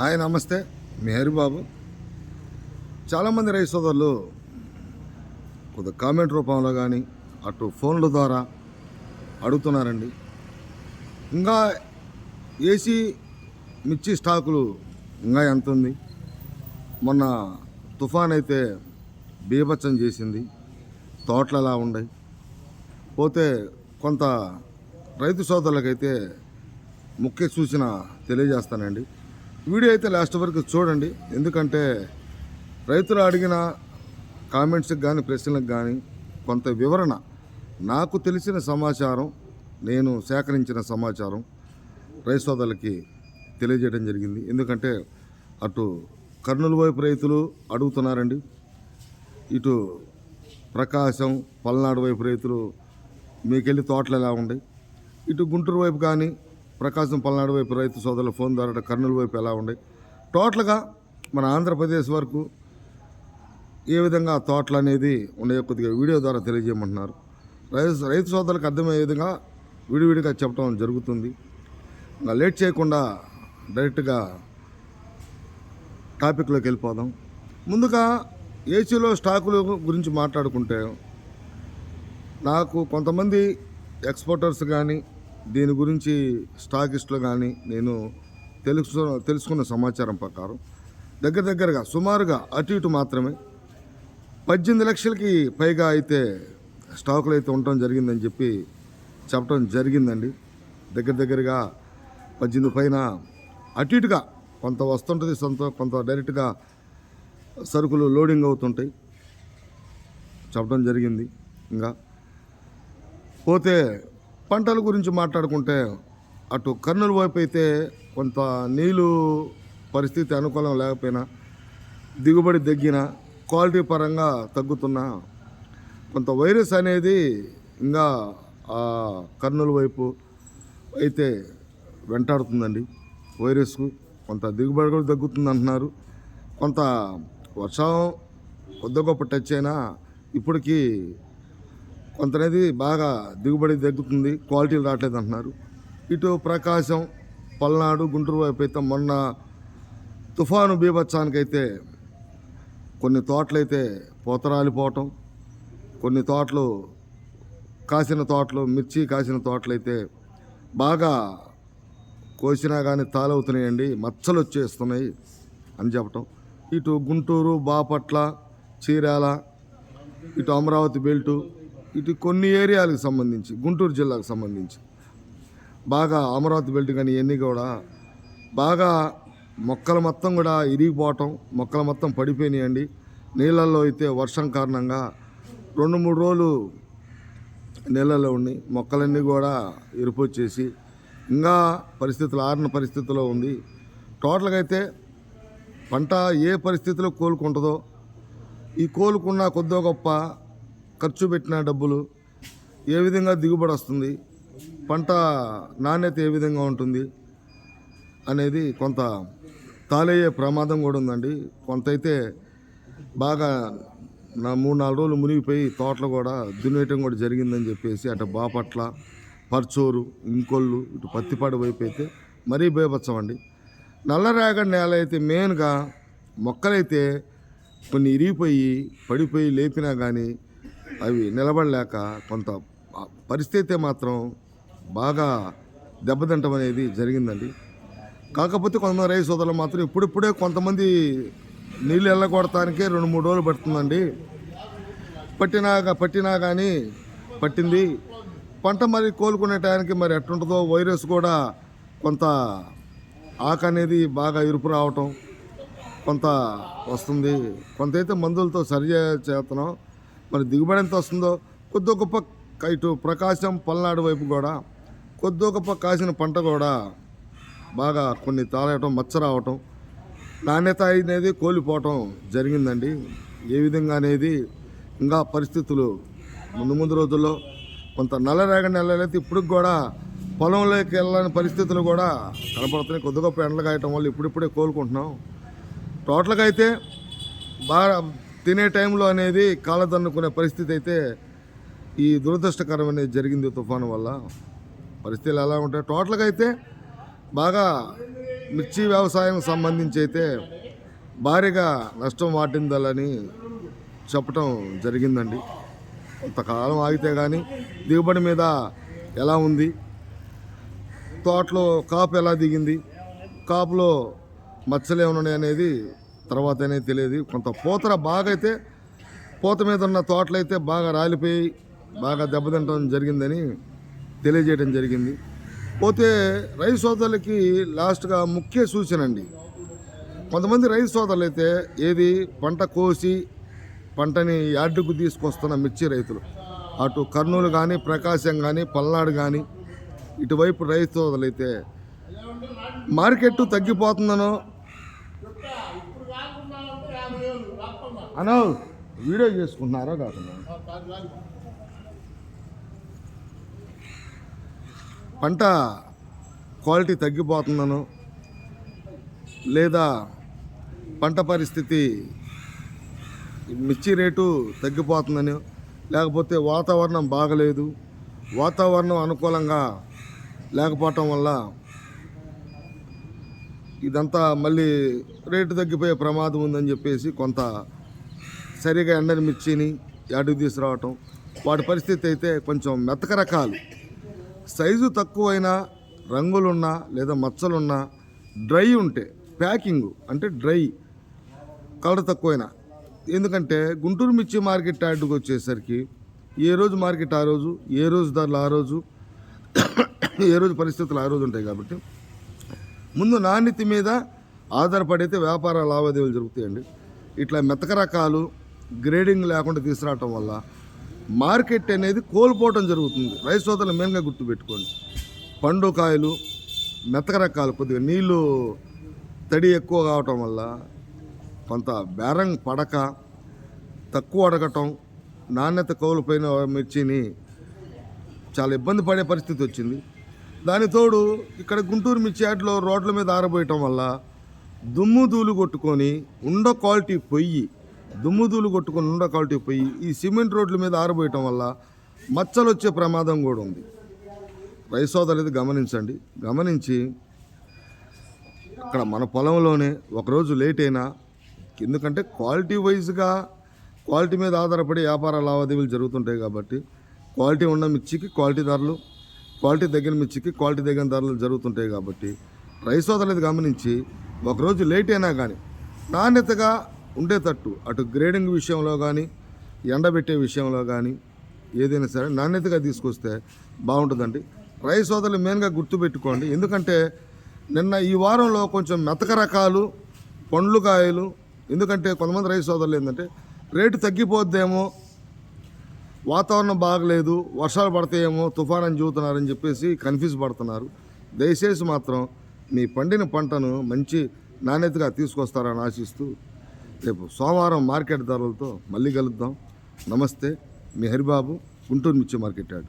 Hi నమస్తే. మీ బాబు. చాలామంది రైతు సోదరులు కొంత కామెంట్ రూపంలో కానీ అటు ఫోన్ల ద్వారా అడుగుతున్నారండి. ఇంకా ఏసీ మిర్చి స్టాకులు ఇంకా ఎంత ఉంది? మొన్న తుఫాన్ అయితే బీభత్సం చేసింది. తోటలు ఎలా ఉన్నాయి? పోతే కొంత రైతు సోదరులకైతే ముఖ్య సూచన తెలియజేస్తానండి. వీడియో అయితే లాస్ట్ వరకు చూడండి. ఎందుకంటే రైతులు అడిగిన కామెంట్స్కి కానీ ప్రశ్నలకు కానీ కొంత వివరణ. నాకు తెలిసిన సమాచారం నేను సేకరించిన సమాచారం రైతు సోదరులకి తెలియజేయడం జరిగింది. ఎందుకంటే అటు కర్నూలు వైపు రైతులు అడుగుతున్నారండి. ఇటు ప్రకాశం పల్నాడు వైపు రైతులు మీకెళ్ళి తోటలు ఎలా ఉన్నాయి? ఇటు గుంటూరు వైపు కానీ ప్రకాశం పల్నాడు వైపు రైతు సోదరుల ఫోన్ ద్వారా కర్నూలు వైపు ఎలా ఉన్నాయి టోటల్గా మన ఆంధ్రప్రదేశ్ వరకు ఏ విధంగా తోటలు అనేది ఉన్నాయో కొద్దిగా వీడియో ద్వారా తెలియజేయమంటున్నారు. రైతు రైతు సోదరులకు అర్థమయ్యే విధంగా విడివిడిగా చెప్పడం జరుగుతుంది. ఇంకా లేట్ చేయకుండా డైరెక్ట్గా టాపిక్లోకి వెళ్ళిపోదాం. ముందుగా ఏసీలో స్టాకుల గురించి మాట్లాడుకుంటే నాకు కొంతమంది ఎక్స్పోర్టర్స్ కానీ దీని గురించి స్టాకిస్టులు కానీ నేను తెలుసు తెలుసుకున్న సమాచారం ప్రకారం దగ్గర దగ్గరగా సుమారుగా అటు ఇటు మాత్రమే పద్దెనిమిది లక్షలకి పైగా అయితే స్టాకులు అయితే ఉండటం జరిగిందని చెప్పి చెప్పడం జరిగిందండి. దగ్గర దగ్గరగా పద్దెనిమిది పైన అటు ఇటుగా కొంత వస్తుంటుంది సొంత కొంత డైరెక్ట్గా సరుకులు లోడింగ్ అవుతుంటాయి. చెప్పడం జరిగింది. ఇంకా పోతే పంటల గురించి మాట్లాడుకుంటే అటు కర్నూలు వైపు అయితే కొంత నీళ్ళు పరిస్థితి అనుకూలం లేకపోయినా దిగుబడి తగ్గిన క్వాలిటీ పరంగా తగ్గుతున్న కొంత వైరస్ అనేది ఇంకా ఆ కర్నూలు వైపు అయితే వెంటాడుతుందండి. వైరస్కు కొంత దిగుబడి కూడా తగ్గుతుంది అంటున్నారు కొంత వర్షం కొద్ది గొప్ప టచ్ అయినా ఇప్పటికీ కొంత అనేది బాగా దిగుబడి తగ్గుతుంది క్వాలిటీలు రావట్లేదు అంటున్నారు. ఇటు ప్రకాశం పల్నాడు గుంటూరు వైపు అయితే మొన్న తుఫాను బీభత్సానికైతే కొన్ని తోటలైతే పోతరాలిపోవటం కొన్ని తోటలు కాసిన తోటలు మిర్చి కాసిన తోటలైతే బాగా కోసినా కానీ తాలవుతున్నాయండి మచ్చలు వచ్చేస్తున్నాయి అని చెప్పటం. ఇటు గుంటూరు బాపట్ల చీరాల ఇటు అమరావతి బెల్టు ఇటు కొన్ని ఏరియాలకు సంబంధించి గుంటూరు జిల్లాకు సంబంధించి. బాగా అమరావతి బెల్ట్ కానీ ఇవన్నీ కూడా బాగా మొక్కలు మొత్తం కూడా ఇరిగిపోవటం మొక్కలు మొత్తం పడిపోయినాయండి. నీళ్ళల్లో అయితే వర్షం కారణంగా రెండు మూడు రోజులు నీళ్ళల్లో ఉండి మొక్కలన్నీ కూడా ఇరిపొచ్చేసి ఇంకా పరిస్థితులు ఆరిన పరిస్థితిలో ఉంది. టోటల్గా అయితే పంట ఏ పరిస్థితిలో కోలుకుంటుందో ఈ కోలుకున్న కొద్దో గొప్ప ఖర్చు పెట్టిన డబ్బులు ఏ విధంగా దిగుబడి వస్తుంది పంట నాణ్యత ఏ విధంగా ఉంటుంది అనేది కొంత తాలయ్యే ప్రమాదం కూడా ఉందండి. కొంత అయితే బాగా నా మూడు నాలుగు రోజులు మునిగిపోయి తోటలు కూడా దున్నేయటం కూడా జరిగిందని చెప్పేసి అటు బాపట్ల పర్చూరు ఇంకొల్లు ఇటు పత్తిపాడు వైపు అయితే మరీ బేబత్సం అండి. నల్లరేగడి నేల అయితే మెయిన్గా మొక్కలైతే కొన్ని ఇరిగిపోయి పడిపోయి లేపినా కానీ అవి నిలబడలేక కొంత పరిస్థితి మాత్రం బాగా దెబ్బతింటం అనేది జరిగిందండి. కాకపోతే కొంతమంది రైతు సోదరులు మాత్రం ఇప్పుడిప్పుడే కొంతమంది నీళ్ళు వెళ్ళగొడటానికే రెండు మూడు రోజులు పడుతుందండి. పట్టినా పట్టినా కానీ పట్టింది. పంట మరి కోలుకునే టయానికి మరి ఎట్టుంటుందో వైరస్ కూడా కొంత ఆకు అనేది బాగా ఇరుపు రావటం కొంత వస్తుంది. కొంత అయితే మందులతో సరి చేస్తున్నాం. మరి దిగుబడి ఎంత వస్తుందో కొద్ది గొప్ప ఇటు ప్రకాశం పల్నాడు వైపు కూడా కొద్ది గొప్ప కాసిన పంట కూడా బాగా కొన్ని తాళయటం మచ్చ రావటం నాణ్యత అనేది కోల్పోవటం జరిగిందండి. ఏ విధంగా అనేది ఇంకా పరిస్థితులు ముందు ముందు రోజుల్లో కొంత నల్లరేగడి నెలలైతే ఇప్పుడు కూడా పొలంలోకి వెళ్ళని పరిస్థితులు కూడా కనపడుతున్నాయి. కొద్ది గొప్ప ఎండలు కాయటం వల్ల ఇప్పుడిప్పుడే కోలుకుంటున్నాం. టోటల్గా అయితే బాగా తినే టైంలో అనేది కాలదన్నుకునే పరిస్థితి అయితే ఈ దురదృష్టకరం అనేది జరిగింది తుఫాను వల్ల. పరిస్థితులు ఎలా ఉంటాయి? టోటల్గా అయితే బాగా మిర్చి వ్యవసాయం సంబంధించి అయితే భారీగా నష్టం వాటిందాలని చెప్పటం జరిగిందండి. కొంతకాలం ఆగితే కానీ దిగుబడి మీద ఎలా ఉంది? తోటలో కాపు ఎలా దిగింది? కాపులో మచ్చలు ఏమన్నాయి అనేది తర్వాతనే తెలియదు. కొంత పూతర బాగా అయితే పూత మీద ఉన్న తోటలు అయితే బాగా రాలిపోయి బాగా దెబ్బతింటడం జరిగిందని తెలియజేయడం జరిగింది. పోతే రైతు సోదరులకి లాస్ట్గా ముఖ్య సూచన అండి. కొంతమంది రైతు సోదరులు అయితే ఏది పంట కోసి పంటని యార్డుకు తీసుకొస్తున్న మిర్చి రైతులు. అటు కర్నూలు కానీ ప్రకాశం కానీ పల్నాడు కానీ ఇటువైపు రైతు సోదరులు అయితే మార్కెట్ తగ్గిపోతుందనో అనో వీడియో చేసుకుంటున్నారా కాకుండా? పంట క్వాలిటీ తగ్గిపోతుందనో లేదా పంట పరిస్థితి మిర్చి రేటు తగ్గిపోతుందని లేకపోతే వాతావరణం బాగలేదు వాతావరణం అనుకూలంగా లేకపోవటం వల్ల ఇదంతా మళ్ళీ రేటు తగ్గిపోయే ప్రమాదం ఉందని చెప్పేసి కొంత సరిగా ఎండని మిర్చిని యాడికి తీసుకురావటం. వాటి పరిస్థితి అయితే కొంచెం మెతక రకాలు. సైజు తక్కువైనా రంగులున్నా లేదా మచ్చలున్నా డ్రై ఉంటే ప్యాకింగ్ అంటే డ్రై కలర్ తక్కువైనా. ఎందుకంటే గుంటూరు మిర్చి మార్కెట్ యార్డుకి వచ్చేసరికి ఏ రోజు మార్కెట్ ఆ రోజు ఏ రోజు ధరలు ఆ రోజు ఏ రోజు పరిస్థితులు ఆ రోజు ఉంటాయి కాబట్టి ముందు నాణ్యత మీద ఆధారపడైతే వ్యాపార లావాదేవీలు జరుగుతాయండి. ఇట్లా మెతక రకాలు గ్రేడింగ్ లేకుండా తీసుకురావటం వల్ల మార్కెట్ అనేది కోల్పోవటం జరుగుతుంది. రైస్ సోదరులు మెయిన్గా గుర్తుపెట్టుకోండి. పండు కాయలు మెతక రకాలు కొద్దిగా నీళ్ళు తడి ఎక్కువ కావటం వల్ల కొంత బేరం పడక తక్కువ అడగటం నాణ్యత కోల్పోయిన మిర్చిని చాలా ఇబ్బంది పడే పరిస్థితి వచ్చింది. దాని తోడు ఇక్కడ గుంటూరు మిర్చి రోడ్ల మీద ఆరబోయటం వల్ల దుమ్ము ధూళి కొట్టుకొని ఉండ క్వాలిటీ పొయ్యి దుమ్ము ధూళి కొట్టుకొని ఉండ క్వాలిటీ పొయ్యి ఈ సిమెంట్ రోడ్ల మీద ఆరబోయటం వల్ల మచ్చలు వచ్చే ప్రమాదం కూడా ఉంది. రైతు ఇది గమనించండి. గమనించి అక్కడ మన పొలంలోనే ఒకరోజు లేట్ అయినా ఎందుకంటే క్వాలిటీ వైజ్గా క్వాలిటీ మీద ఆధారపడి వ్యాపార లావాదేవీలు జరుగుతుంటాయి కాబట్టి క్వాలిటీ ఉన్న మిర్చికి క్వాలిటీ ధరలు క్వాలిటీ తగ్గిన మిర్చికి క్వాలిటీ తగ్గిన ధరలు జరుగుతుంటాయి కాబట్టి రైస్ సోదరులు గమనించి ఒకరోజు లేట్ అయినా కానీ నాణ్యతగా ఉండేటట్టు అటు గ్రేడింగ్ విషయంలో కానీ ఎండబెట్టే విషయంలో కానీ ఏదైనా సరే నాణ్యతగా తీసుకొస్తే బాగుంటుందండి. రైస్ సోదరులు మెయిన్గా గుర్తుపెట్టుకోండి. ఎందుకంటే నిన్న ఈ వారంలో కొంచెం మెతక రకాలు పండ్లు కాయలు ఎందుకంటే కొంతమంది రైస్ సోదరులు ఏంటంటే రేటు తగ్గిపోద్దేమో వాతావరణం బాగలేదు వర్షాలు పడతాయేమో తుఫాన్ అని చూస్తున్నారని చెప్పేసి కన్ఫ్యూజ్ పడుతున్నారు. దయచేసి మాత్రం మీ పండిన పంటను మంచి నాణ్యతగా తీసుకొస్తారని ఆశిస్తూ రేపు సోమవారం మార్కెట్ ధరలతో మళ్ళీ కలుద్దాం. నమస్తే మీ హరిబాబు గుంటూరు మిర్చి మార్కెట్ యార్డ్.